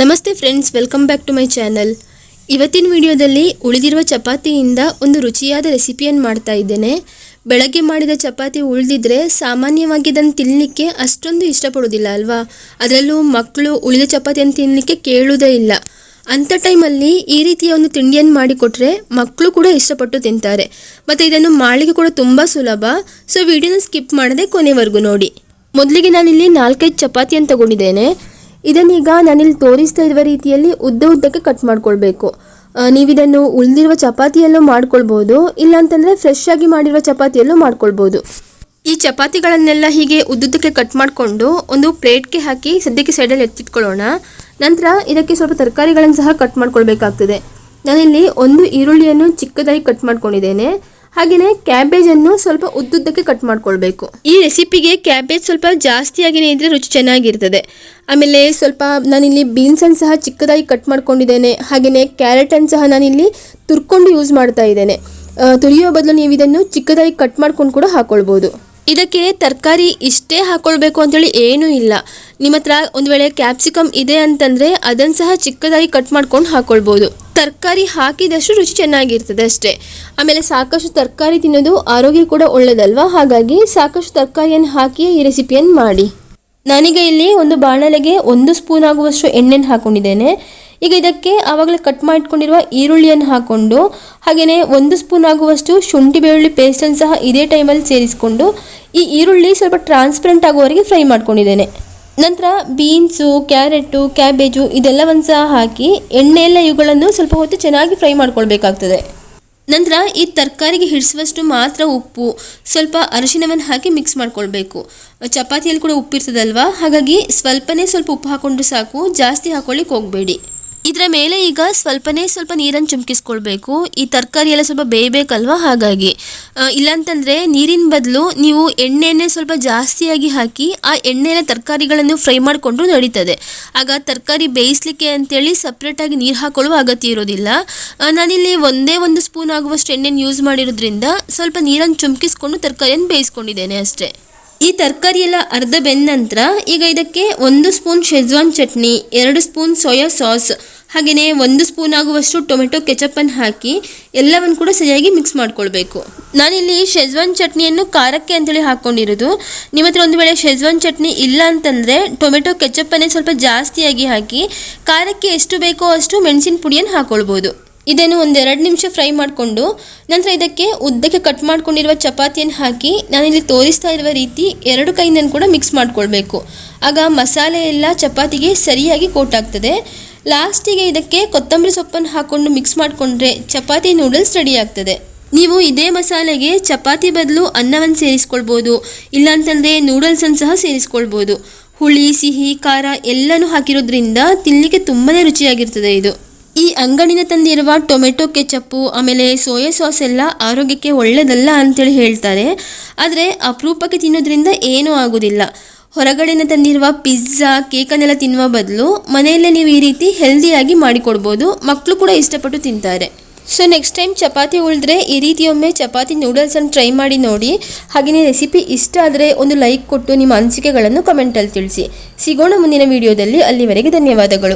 ನಮಸ್ತೆ friends welcome back to my channel ಇವತ್ತಿನ ವಿಡಿಯೋದಲ್ಲಿ ಉಳಿದಿರುವ ಚಪಾತಿಯಿಂದ ಒಂದು ರುಚಿಯಾದ ರೆಸಿಪಿಯನ್ನು ಮಾಡ್ತಾ ಇದ್ದೇನೆ. ಬೆಳಗ್ಗೆ ಮಾಡಿದ ಚಪಾತಿ ಉಳಿದಿದ್ರೆ ಸಾಮಾನ್ಯವಾಗಿ ಇದನ್ನು ತಿನ್ನಲಿಕ್ಕೆ ಅಷ್ಟೊಂದು ಇಷ್ಟಪಡೋದಿಲ್ಲ ಅಲ್ವಾ? ಅದರಲ್ಲೂ ಮಕ್ಕಳು ಉಳಿದ ಚಪಾತಿಯನ್ನು ತಿನ್ನಲಿಕ್ಕೆ ಕೇಳುವುದೇ ಇಲ್ಲ. ಅಂಥ ಟೈಮಲ್ಲಿ ಈ ರೀತಿಯ ಒಂದು ತಿಂಡಿಯನ್ನು ಮಾಡಿಕೊಟ್ರೆ ಮಕ್ಕಳು ಕೂಡ ಇಷ್ಟಪಟ್ಟು ತಿಂತಾರೆ. ಮತ್ತು ಇದನ್ನು ಮಾಡಲಿಕ್ಕೆ ಕೂಡ ತುಂಬ ಸುಲಭ. ಸೊ ವಿಡಿಯೋನ ಸ್ಕಿಪ್ ಮಾಡದೆ ಕೊನೆವರೆಗೂ ನೋಡಿ. ಮೊದಲಿಗೆ ನಾನಿಲ್ಲಿ ನಾಲ್ಕೈದು ಚಪಾತಿಯನ್ನು ತಗೊಂಡಿದ್ದೇನೆ. ಇದನ್ನೀಗ ನಾನಿಲ್ಲಿ ತೋರಿಸ್ತಾ ಇರುವ ರೀತಿಯಲ್ಲಿ ಉದ್ದ ಉದ್ದಕ್ಕೆ ಕಟ್ ಮಾಡ್ಕೊಳ್ಬೇಕು. ನೀವಿದನ್ನು ಉಳಿದಿರುವ ಚಪಾತಿಯಲ್ಲೂ ಮಾಡ್ಕೊಳ್ಬೋದು, ಇಲ್ಲಾಂತಂದರೆ ಫ್ರೆಶ್ ಆಗಿ ಮಾಡಿರುವ ಚಪಾತಿಯಲ್ಲೂ ಮಾಡ್ಕೊಳ್ಬೋದು. ಈ ಚಪಾತಿಗಳನ್ನೆಲ್ಲ ಹೀಗೆ ಉದ್ದುದ್ದಕ್ಕೆ ಕಟ್ ಮಾಡಿಕೊಂಡು ಒಂದು ಪ್ಲೇಟ್ಗೆ ಹಾಕಿ ಸದ್ಯಕ್ಕೆ ಸೈಡಲ್ಲಿ ಎತ್ತಿಟ್ಕೊಳ್ಳೋಣ. ನಂತರ ಇದಕ್ಕೆ ಸ್ವಲ್ಪ ತರಕಾರಿಗಳನ್ನು ಸಹ ಕಟ್ ಮಾಡ್ಕೊಳ್ಬೇಕಾಗ್ತದೆ. ನಾನಿಲ್ಲಿ ಒಂದು ಈರುಳ್ಳಿಯನ್ನು ಚಿಕ್ಕದಾಗಿ ಕಟ್ ಮಾಡ್ಕೊಂಡಿದ್ದೇನೆ. ಹಾಗೆಯೇ ಕ್ಯಾಬೇಜನ್ನು ಸ್ವಲ್ಪ ಉದ್ದುದ್ದಕ್ಕೆ ಕಟ್ ಮಾಡ್ಕೊಳ್ಬೇಕು. ಈ ರೆಸಿಪಿಗೆ ಕ್ಯಾಬೇಜ್ ಸ್ವಲ್ಪ ಜಾಸ್ತಿಯಾಗಿನೇ ಇದ್ರೆ ರುಚಿ ಚೆನ್ನಾಗಿರ್ತದೆ. ಆಮೇಲೆ ಸ್ವಲ್ಪ ನಾನಿಲ್ಲಿ ಬೀನ್ಸ್ ಅನ್ನು ಸಹ ಚಿಕ್ಕದಾಗಿ ಕಟ್ ಮಾಡ್ಕೊಂಡಿದ್ದೇನೆ. ಹಾಗೆಯೇ ಕ್ಯಾರೆಟನ್ನು ಸಹ ನಾನಿಲ್ಲಿ ತುರ್ಕೊಂಡು ಯೂಸ್ ಮಾಡ್ತಾ ಇದ್ದೇನೆ. ತುರಿಯೋ ಬದಲು ನೀವು ಇದನ್ನು ಚಿಕ್ಕದಾಗಿ ಕಟ್ ಮಾಡ್ಕೊಂಡು ಕೂಡ ಹಾಕೊಳ್ಬೋದು. ಇದಕ್ಕೆ ತರಕಾರಿ ಇಷ್ಟೇ ಹಾಕ್ಕೊಳ್ಬೇಕು ಅಂತೇಳಿ ಏನೂ ಇಲ್ಲ. ನಿಮ್ಮ ಹತ್ರ ಒಂದು ವೇಳೆ ಕ್ಯಾಪ್ಸಿಕಮ್ ಇದೆ ಅಂತಂದರೆ ಅದನ್ನು ಸಹ ಚಿಕ್ಕದಾಗಿ ಕಟ್ ಮಾಡ್ಕೊಂಡು ಹಾಕ್ಕೊಳ್ಬೋದು ತರಕಾರಿ ಹಾಕಿದಷ್ಟು ರುಚಿ ಚೆನ್ನಾಗಿರ್ತದೆ ಅಷ್ಟೇ. ಆಮೇಲೆ ಸಾಕಷ್ಟು ತರಕಾರಿ ತಿನ್ನೋದು ಆರೋಗ್ಯ ಕೂಡ ಒಳ್ಳೆಯದಲ್ವಾ ಹಾಗಾಗಿ ಸಾಕಷ್ಟು ತರಕಾರಿಯನ್ನು ಹಾಕಿ ಈ ರೆಸಿಪಿಯನ್ನು ಮಾಡಿ. ನನಗೆ ಇಲ್ಲಿ ಒಂದು ಬಾಣಲೆಗೆ ಒಂದು ಸ್ಪೂನ್ ಆಗುವಷ್ಟು ಎಣ್ಣೆನ ಹಾಕೊಂಡಿದ್ದೇನೆ. ಈಗ ಇದಕ್ಕೆ ಆವಾಗಲೇ ಕಟ್ ಮಾಡಿಟ್ಕೊಂಡಿರುವ ಈರುಳ್ಳಿಯನ್ನು ಹಾಕ್ಕೊಂಡು ಹಾಗೆಯೇ ಒಂದು ಸ್ಪೂನ್ ಆಗುವಷ್ಟು ಶುಂಠಿ ಬೆಳ್ಳುಳ್ಳಿ ಪೇಸ್ಟನ್ನು ಸಹ ಇದೇ ಟೈಮಲ್ಲಿ ಸೇರಿಸಿಕೊಂಡು, ಈ ಈರುಳ್ಳಿ ಸ್ವಲ್ಪ ಟ್ರಾನ್ಸ್ಪರೆಂಟ್ ಆಗುವವರೆಗೆ ಫ್ರೈ ಮಾಡ್ಕೊಂಡಿದ್ದೇನೆ. ನಂತರ ಬೀನ್ಸು ಕ್ಯಾರೆಟು ಕ್ಯಾಬೇಜು ಇದೆಲ್ಲವನ್ನು ಸಹ ಹಾಕಿ ಎಣ್ಣೆಯೆಲ್ಲ ಇವುಗಳನ್ನು ಸ್ವಲ್ಪ ಹೊತ್ತು ಚೆನ್ನಾಗಿ ಫ್ರೈ ಮಾಡ್ಕೊಳ್ಬೇಕಾಗ್ತದೆ. ನಂತರ ಈ ತರಕಾರಿಗೆ ಹಿಡಿಸುವಷ್ಟು ಮಾತ್ರ ಉಪ್ಪು, ಸ್ವಲ್ಪ ಅರಿಶಿನವನ್ನು ಹಾಕಿ ಮಿಕ್ಸ್ ಮಾಡ್ಕೊಳ್ಬೇಕು. ಚಪಾತಿಯಲ್ಲಿ ಕೂಡ ಉಪ್ಪಿರ್ತದಲ್ವಾ? ಹಾಗಾಗಿ ಸ್ವಲ್ಪನೇ ಸ್ವಲ್ಪ ಉಪ್ಪು ಹಾಕೊಂಡ್ರೆ ಸಾಕು, ಜಾಸ್ತಿ ಹಾಕೊಳ್ಳಿಕ್ಕೆ ಹೋಗಬೇಡಿ. ಇದರ ಮೇಲೆ ಈಗ ಸ್ವಲ್ಪನೇ ಸ್ವಲ್ಪ ನೀರನ್ನು ಚುಮಕಿಸ್ಕೊಳ್ಬೇಕು. ಈ ತರಕಾರಿ ಎಲ್ಲ ಸ್ವಲ್ಪ ಬೇಯಬೇಕಲ್ವಾ? ಹಾಗಾಗಿ. ಇಲ್ಲಾಂತಂದರೆ ನೀರಿನ ಬದಲು ನೀವು ಎಣ್ಣೆಯನ್ನೇ ಸ್ವಲ್ಪ ಜಾಸ್ತಿಯಾಗಿ ಹಾಕಿ ಆ ಎಣ್ಣೆಯ ತರಕಾರಿಗಳನ್ನು ಫ್ರೈ ಮಾಡಿಕೊಂಡು ನಡೀತದೆ. ಆಗ ತರಕಾರಿ ಬೇಯಿಸ್ಲಿಕ್ಕೆ ಅಂತೇಳಿ ಸಪ್ರೇಟಾಗಿ ನೀರು ಹಾಕೊಳ್ಳುವ ಅಗತ್ಯ ಇರೋದಿಲ್ಲ. ನಾನಿಲ್ಲಿ ಒಂದೇ ಒಂದು ಸ್ಪೂನ್ ಆಗುವಷ್ಟು ಎಣ್ಣೆನ ಯೂಸ್ ಮಾಡಿರೋದ್ರಿಂದ ಸ್ವಲ್ಪ ನೀರನ್ನು ಚುಮಕಿಸ್ಕೊಂಡು ತರಕಾರಿಯನ್ನು ಬೇಯಿಸ್ಕೊಂಡಿದ್ದೇನೆ ಅಷ್ಟೇ. ಈ ತರಕಾರಿ ಎಲ್ಲ ಅರ್ಧ ಬೆಂದ ನಂತರ ಈಗ ಇದಕ್ಕೆ ಒಂದು ಸ್ಪೂನ್ ಶೆಜ್ವಾನ್ ಚಟ್ನಿ, ಎರಡು ಸ್ಪೂನ್ ಸೋಯಾ ಸಾಸ್ ಹಾಗೆಯೇ ಒಂದು ಸ್ಪೂನ್ ಆಗುವಷ್ಟು ಟೊಮೆಟೊ ಕೆಚಪ್ಪನ್ನು ಹಾಕಿ ಎಲ್ಲವನ್ನು ಕೂಡ ಸರಿಯಾಗಿ ಮಿಕ್ಸ್ ಮಾಡ್ಕೊಳ್ಬೇಕು. ನಾನಿಲ್ಲಿ ಶೆಜ್ವಾನ್ ಚಟ್ನಿಯನ್ನು ಖಾರಕ್ಕೆ ಅಂತೇಳಿ ಹಾಕ್ಕೊಂಡಿರೋದು ನಿಮ್ಮ ಹತ್ರ ಒಂದು ವೇಳೆ ಶೆಜ್ವಾನ್ ಚಟ್ನಿ ಇಲ್ಲ ಅಂತಂದರೆ ಟೊಮೆಟೊ ಕೆಚಪ್ಪನ್ನೇ ಸ್ವಲ್ಪ ಜಾಸ್ತಿಯಾಗಿ ಹಾಕಿ ಖಾರಕ್ಕೆ ಎಷ್ಟು ಬೇಕೋ ಅಷ್ಟು ಮೆಣಸಿನ ಪುಡಿಯನ್ನು ಹಾಕ್ಕೊಳ್ಬೋದು ಇದನ್ನು ಒಂದೆರಡು ನಿಮಿಷ ಫ್ರೈ ಮಾಡಿಕೊಂಡು ನಂತರ ಇದಕ್ಕೆ ಉದ್ದಕ್ಕೆ ಕಟ್ ಮಾಡ್ಕೊಂಡಿರುವ ಚಪಾತಿಯನ್ನು ಹಾಕಿ ನಾನಿಲ್ಲಿ ತೋರಿಸ್ತಾ ಇರುವ ರೀತಿ ಎರಡು ಕೈಯಿಂದನೂ ಕೂಡ ಮಿಕ್ಸ್ ಮಾಡಿಕೊಳ್ಬೇಕು. ಆಗ ಮಸಾಲೆ ಎಲ್ಲ ಚಪಾತಿಗೆ ಸರಿಯಾಗಿ ಕೋಟ್ ಆಗ್ತದೆ. ಲಾಸ್ಟಿಗೆ ಇದಕ್ಕೆ ಕೊತ್ತಂಬರಿ ಸೊಪ್ಪನ್ನು ಹಾಕ್ಕೊಂಡು ಮಿಕ್ಸ್ ಮಾಡಿಕೊಂಡ್ರೆ ಚಪಾತಿ ನೂಡಲ್ಸ್ ರೆಡಿ ಆಗ್ತದೆ. ನೀವು ಇದೇ ಮಸಾಲೆಗೆ ಚಪಾತಿ ಬದಲು ಅನ್ನವನ್ನು ಸೇರಿಸ್ಕೊಳ್ಬೋದು, ಇಲ್ಲಾಂತಂದರೆ ನೂಡಲ್ಸನ್ನು ಸಹ ಸೇರಿಸ್ಕೊಳ್ಬೋದು. ಹುಳಿ, ಸಿಹಿ, ಖಾರ ಎಲ್ಲನೂ ಹಾಕಿರೋದ್ರಿಂದ ತಿನ್ನಲಿಕ್ಕೆ ತುಂಬಾ ರುಚಿಯಾಗಿರ್ತದೆ ಇದು. ಈ ಅಂಗಡಿನ ತಂದಿರುವ ಟೊಮೆಟೊ ಕೆಚಪ್ಪು, ಆಮೇಲೆ ಸೋಯಾ ಸಾಸ್ ಎಲ್ಲ ಆರೋಗ್ಯಕ್ಕೆ ಒಳ್ಳೆಯದಲ್ಲ ಅಂತೇಳಿ ಹೇಳ್ತಾರೆ. ಆದರೆ ಅಪರೂಪಕ್ಕೆ ತಿನ್ನೋದ್ರಿಂದ ಏನೂ ಆಗೋದಿಲ್ಲ. ಹೊರಗಡೆನ ತಂದಿರುವ ಪಿಜ್ಜಾ, ಕೇಕನ್ನೆಲ್ಲ ತಿನ್ನುವ ಬದಲು ಮನೆಯಲ್ಲೇ ನೀವು ಈ ರೀತಿ ಹೆಲ್ದಿಯಾಗಿ ಮಾಡಿಕೊಡ್ಬೋದು. ಮಕ್ಕಳು ಕೂಡ ಇಷ್ಟಪಟ್ಟು ತಿಂತಾರೆ. ಸೊ ನೆಕ್ಸ್ಟ್ ಟೈಮ್ ಚಪಾತಿ ಉಳಿದ್ರೆ ಈ ರೀತಿಯೊಮ್ಮೆ ಚಪಾತಿ ನೂಡಲ್ಸನ್ನು ಟ್ರೈ ಮಾಡಿ ನೋಡಿ. ಹಾಗೆಯೇ ರೆಸಿಪಿ ಇಷ್ಟ ಆದರೆ ಒಂದು ಲೈಕ್ ಕೊಟ್ಟು ನಿಮ್ಮ ಅನಿಸಿಕೆಗಳನ್ನು ಕಮೆಂಟಲ್ಲಿ ತಿಳಿಸಿ. ಸಿಗೋಣ ಮುಂದಿನ ವಿಡಿಯೋದಲ್ಲಿ ಅಲ್ಲಿವರೆಗೆ ಧನ್ಯವಾದಗಳು.